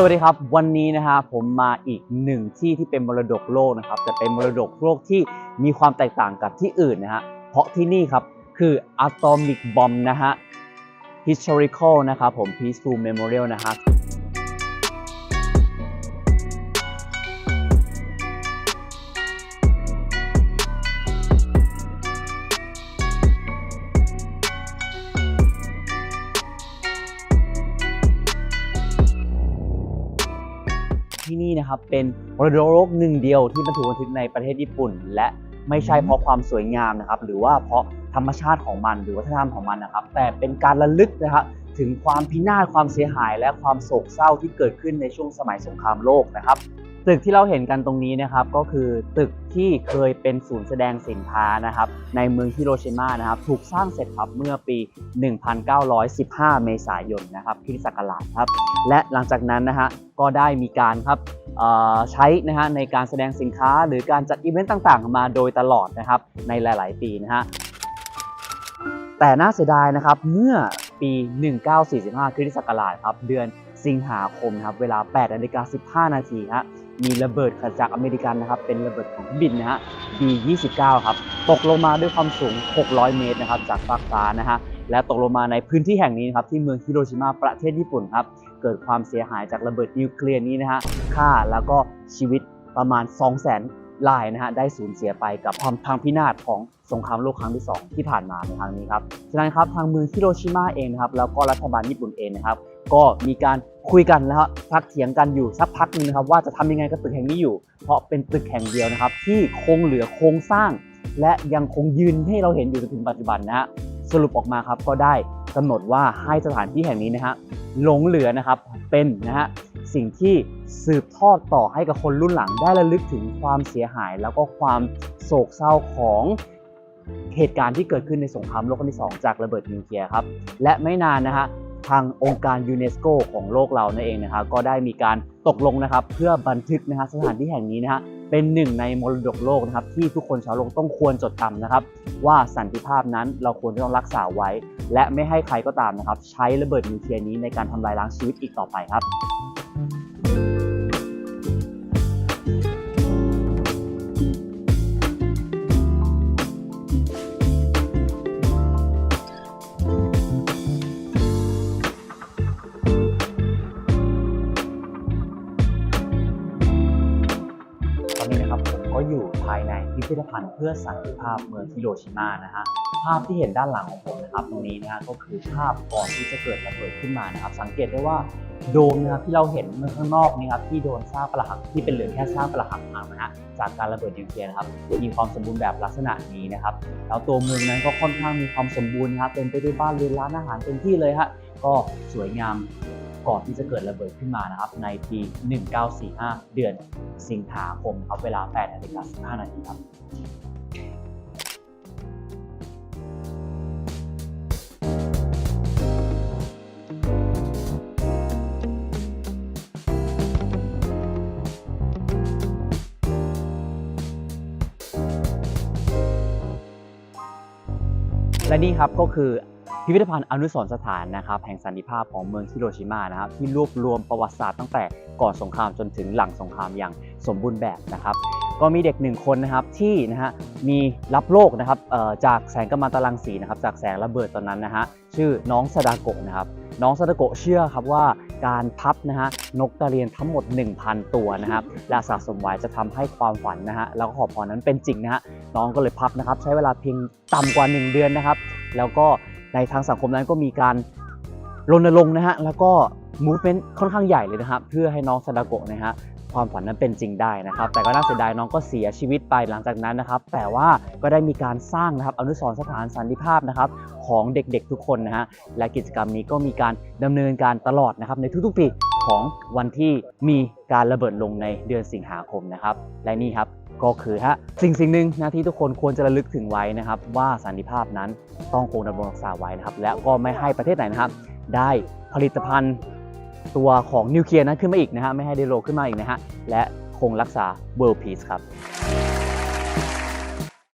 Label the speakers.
Speaker 1: สวัสดีครับ วันนี้นะฮะผมมาอีกหนึ่งที่ที่เป็นมรดกโลกนะครับแต่เป็นมรดกโลกที่มีความแตกต่างกับที่อื่นนะฮะเพราะที่นี่ครับคือ Atomic Bomb นะฮะ Historical นะครับผม Peaceful Memorial นะฮะ นะครับเป็นมรดกโลกหนึ่งเดียวที่มันถูกบันทึกในประเทศญี่ปุ่น และไม่ใช่เพราะความสวยงามนะครับ หรือว่าเพราะธรรมชาติของมัน หรือวัฒนธรรมของมันนะครับ แต่เป็นการระลึกนะครับถึงความพินาศความเสียหาย และความโศกเศร้าที่เกิดขึ้นในช่วงสมัยสงครามโลกนะครับ ตึกที่เราเห็นกันตรงนี้นะครับก็คือตึกที่เคยเป็นศูนย์แสดงสินค้านะครับในเมืองฮิโรชิมานะครับถูกสร้างเสร็จครับเมื่อปี 1915 เมษายนนะครับคริสต์ศักราชครับและหลังจากนั้นนะฮะก็ได้มีการครับใช้นะฮะในการแสดงสินค้าหรือการจัดอีเวนต์ต่างๆ มาโดยตลอดนะครับในหลาย ๆ ปีนะฮะแต่น่าเสียดายนะครับเมื่อปี 1945 คริสตศักราชครับเดือนสิงหาคมครับเวลา8นาฬิกา15 นาทีฮะ มีระเบิดขจากอเมริกันนะครับ เป็นระเบิดของบินนะฮะ B29 ครับ ตกลงมาด้วยความสูง 600 เมตรนะครับ จากฟากฟ้านะฮะ และตกลงมาในพื้นที่แห่งนี้นะครับ ที่เมืองฮิโรชิมาประเทศญี่ปุ่นครับ เกิดความเสียหายจากระเบิดนิวเคลียร์นี้นะฮะฆ่าแล้วก็ชีวิตประมาณ 200,000รายนะฮะ ได้สูญเสียไปกับความพังพินาศของสงครามโลกครั้งที่ 2 ที่ผ่านมาในครั้งนี้ครับ ฉะนั้นครับทางเมืองฮิโรชิมาเองนะครับ แล้วก็รัฐบาลญี่ปุ่นเองนะครับ ก็มีการคุยกันแล้วพักเถียงกันอยู่สักพักหนึงนะครับว่าจะทำยังไงกับตึกแห่งนี้อยู่ เพราะเป็นตึกแห่งเดียวนะครับ ที่คงเหลือโครงสร้าง และยังคงยืนให้เราเห็นอยู่จนถึงปัจจุบันนะฮะสรุปออกมาครับก็ได้กำหนดว่าให้สถานที่แห่งนี้นะฮะหลงเหลือนะครับเป็นนะฮะสิ่งที่สืบทอดต่อให้กับคนรุ่นหลังได้ระลึกถึงความเสียหาย แล้วก็ความโศกเศร้าของเหตุการณ์ที่เกิดขึ้นในสงครามโลกครั้งที่ 2 จากระเบิดนิวเคลียร์ครับ และไม่นานนะฮะ ทางองค์การยูเนสโกของโลกเรานั่นเองนะครับก็ได้มีการตกลงนะครับ เพื่อบันทึกนะฮะสถานที่แห่งนี้นะฮะเป็นหนึ่งในมรดกโลกนะครับ ที่ทุกคนชาวโลกต้องควรจดจำนะครับ ว่าสันติภาพนั้นเราควรจะต้องรักษาไว้ และไม่ให้ใครก็ตามนะครับ ใช้ระเบิดนิวเคลียร์นี้ในการทำลายล้างชีวิตอีกต่อไปครับ พิพิธภัณฑ์เพื่อสันติภาพเมืองฮิโรชิมานะฮะภาพที่เห็นด้านหลังของผมนะครับตรงนี้นะฮะก็คือภาพก่อนที่จะเกิดระเบิดขึ้นมานะครับ สังเกตได้ว่าโดมนะครับที่เราเห็นเมื่อข้างนอกนี่ครับที่โดนซากปรักหักที่เป็นเหลือแค่ซากปรักหักพังนะฮะจากการระเบิดนิวเคลียร์นะครับมีความสมบูรณ์แบบลักษณะนี้นะครับแล้วตัวเมืองนั้นก็ค่อนข้างมีความสมบูรณ์นะครับเป็นไปด้วยบ้านเรือนร้านอาหารเต็มที่เลยฮะก็สวยงาม ก่อนที่จะเกิดระเบิดขึ้นมานะครับในปี 1945 เดือนสิงหาคมครับเวลา8นาฬิกา15นาทีครับและนี่ครับก็คือ พิพิธภัณฑ์อนุสรสถานนะครับแห่งสันติภาพของเมืองฮิโรชิมานะครับที่รวบรวมประวัติศาสตร์ตั้งแต่ก่อนสงครามจนถึงหลังสงครามอย่างสมบูรณ์แบบนะครับก็มีเด็กหนึ่งคนนะครับที่นะฮะมีรับโลกนะครับจากแสงกัมมันตรังสีนะครับจากแสงระเบิดตอนนั้นนะฮะชื่อน้องซาดาโกะนะครับน้องซาดาโกะเชื่อครับว่าการพับนะฮะนกกระเรียนทั้งหมด 1,000 ตัวนะครับและสะสมไว้จะทำให้ความฝันนะฮะแล้วก็ขอพรนั้นเป็นจริงนะฮะน้องก็เลยพับนะครับใช้เวลาเพียงต่ำกว่า 1 เดือนนะครับ แล้วก็ ในทางสังคมนั้นก็มีการรณรงค์นะฮะแล้วก็มูฟเมนต์ค่อนข้างใหญ่เลยนะครับ เพื่อให้น้องซาดาโกะนะฮะความฝันนั้นเป็นจริงได้นะครับ แต่ก็น่าเสียดายน้องก็เสียชีวิตไปหลังจากนั้นนะครับ แต่ว่าก็ได้มีการสร้างนะครับอนุสรณ์สถานสันติภาพนะครับของเด็กๆทุกคนนะฮะและกิจกรรมนี้ก็มีการดำเนินการตลอดนะครับในทุกๆปีของวันที่มีการระเบิดลงในเดือนสิงหาคมนะครับ และนี่ครับ ก็คือฮะสิ่งสิ่งหนึ่งนะที่ทุกคนควรจะระลึกถึงไว้นะครับ ว่าสันติภาพนั้นต้องคงดำรงรักษาไว้นะครับ และก็ไม่ให้ประเทศไหนนะครับ ได้ผลิตภัณฑ์ตัวของนิวเคลียร์นั้นขึ้นมาอีกนะฮะไม่ให้ไดโลขึ้นมาอีกนะฮะและคงรักษา World Peace ครับ